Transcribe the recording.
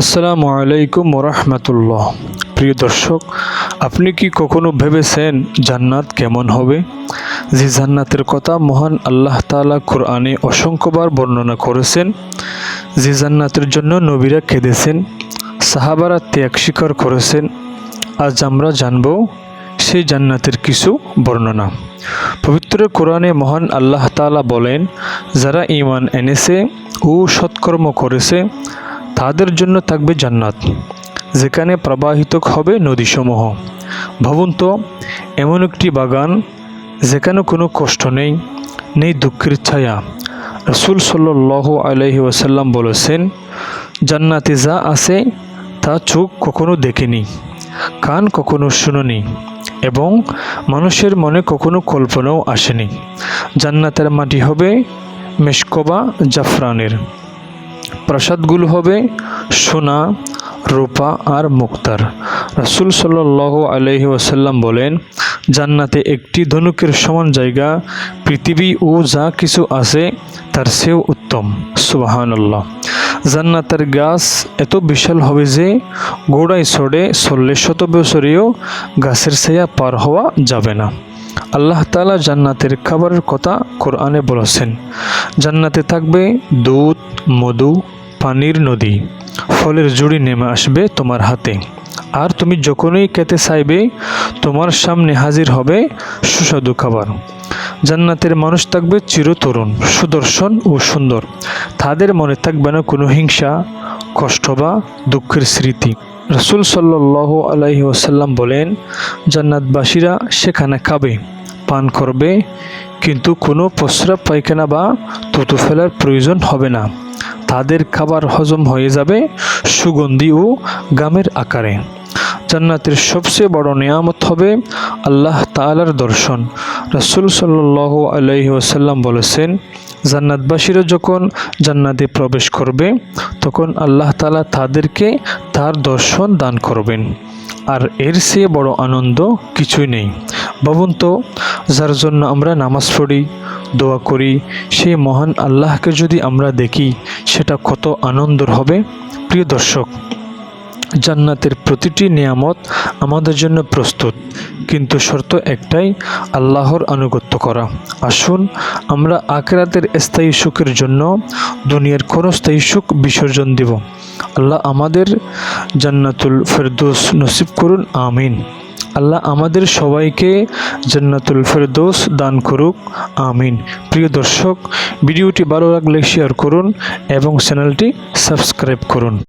আসসালামু আলাইকুম ওরহমতুল্লাহ। প্রিয় দর্শক, আপনি কি কখনো ভেবেছেন জান্নাত কেমন হবে? যে জান্নাতের কথা মহান আল্লাহ তাআলা কোরআনে অসংখ্যবার বর্ণনা করেছেন, যে জান্নাতের জন্য নবীরা কেঁদেছেন, সাহাবারা ত্যাগ স্বীকার করেছেন। আজ আমরা জানব সেই জান্নাতের কিছু বর্ণনা। পবিত্র কোরআনে মহান আল্লাহ তাআলা বলেন, যারা ইমান এনেছে ও সৎকর্ম করেছে তাদের জন্য থাকবে জান্নাত, যেখানে প্রবাহিত হবে নদীসমূহ। ভাবুন তো, এমন একটি বাগান যেখানে কোনো কষ্ট নেই নেই দুঃখের ছায়া। রসুল সাল্লাহ আলহি ওয়াসাল্লাম বলেছেন, জান্নাতে যা আছে, তা চোখ কখনো দেখেনি, কান কখনো শুনোনি, এবং মানুষের মনে কখনো কল্পনাও আসেনি। জান্নাতের মাটি হবে মেশকবা জাফরানের। প্রসাদগুলো হবে সোনা, রূপা আর মুক্তার। রাসুল সাল্লাহ আলহি ওসাল্লাম বলেন, জান্নাতে একটি ধনুকের সমান জায়গা, পৃথিবী ও যা কিছু আছে তার সেও উত্তম। সুবাহান্লাহ জান্নাতের গাছ এত বিশাল হবে যে গোড়ায় ছড়ে চল্লিশ শত বছরেও গাছের ছায়া পার হওয়া যাবে না। আল্লাহ তালা জান্নাতের খাবারের কথা কোরআনে বলেছেন। জান্নাতে থাকবে দুধ, মধু, পানির নদী। ফলের জুড়ি নেমে আসবে তোমার হাতে। আর তুমি যখনই খেতে চাইবে, তোমার সামনে হাজির হবে সুস্বাদু খাবার। জান্নাতের মানুষ থাকবে চিরতরুণ, সুদর্শন ও সুন্দর। তাদের মনে থাকবে না কোনো হিংসা, কষ্ট বা দুঃখের স্মৃতি। রসুল সাল্লাহ আলাইহি ওসাল্লাম বলেন, জান্নাতবাসীরা সেখানে খাবে। পান করবে, কিন্তু কোনো প্রস্রাব পায়খানা বা তুতু ফেলার প্রয়োজন হবে না। তাদের খাবার হজম হয়ে যাবে সুগন্ধি ও গামের আকারে। জান্নাতের সবচেয়ে বড় নিয়ামত হবে আল্লাহ তালার দর্শন। রাসুল সাল্লাহ আলহি ওসাল্লাম বলেছেন, জান্নাতবাসীরা যখন জান্নাতে প্রবেশ করবে, তখন আল্লাহ তালা তাদেরকে তার দর্শন দান করবেন। আর এর চেয়ে বড় আনন্দ কিছুই নেই। ভাবুন তো যার জন্য আমরা নামাজ পড়ি, দোয়া করি, সেই মহান আল্লাহকে যদি আমরা দেখি, সেটা কত আনন্দর হবে। প্রিয় দর্শক, জান্নাতের প্রতিটি নিয়ামত আমাদের জন্য প্রস্তুত, কিন্তু শর্ত একটাই, আল্লাহর আনুগত্য করা। আসুন, আমরা আখেরাতের স্থায়ী সুখের জন্য দুনিয়ার ক্ষণস্থায়ী সুখ বিসর্জন দেব। আল্লাহ আমাদের জান্নাতুল ফেরদোস নসিব করুন, আমিন। আল্লাহ আমাদের সবাইকে জান্নাতুল ফেরদোস দান করুক, আমিন। প্রিয় দর্শক, ভিডিওটি ভালো লাগলে শেয়ার করুন এবং চ্যানেলটি সাবস্ক্রাইব করুন।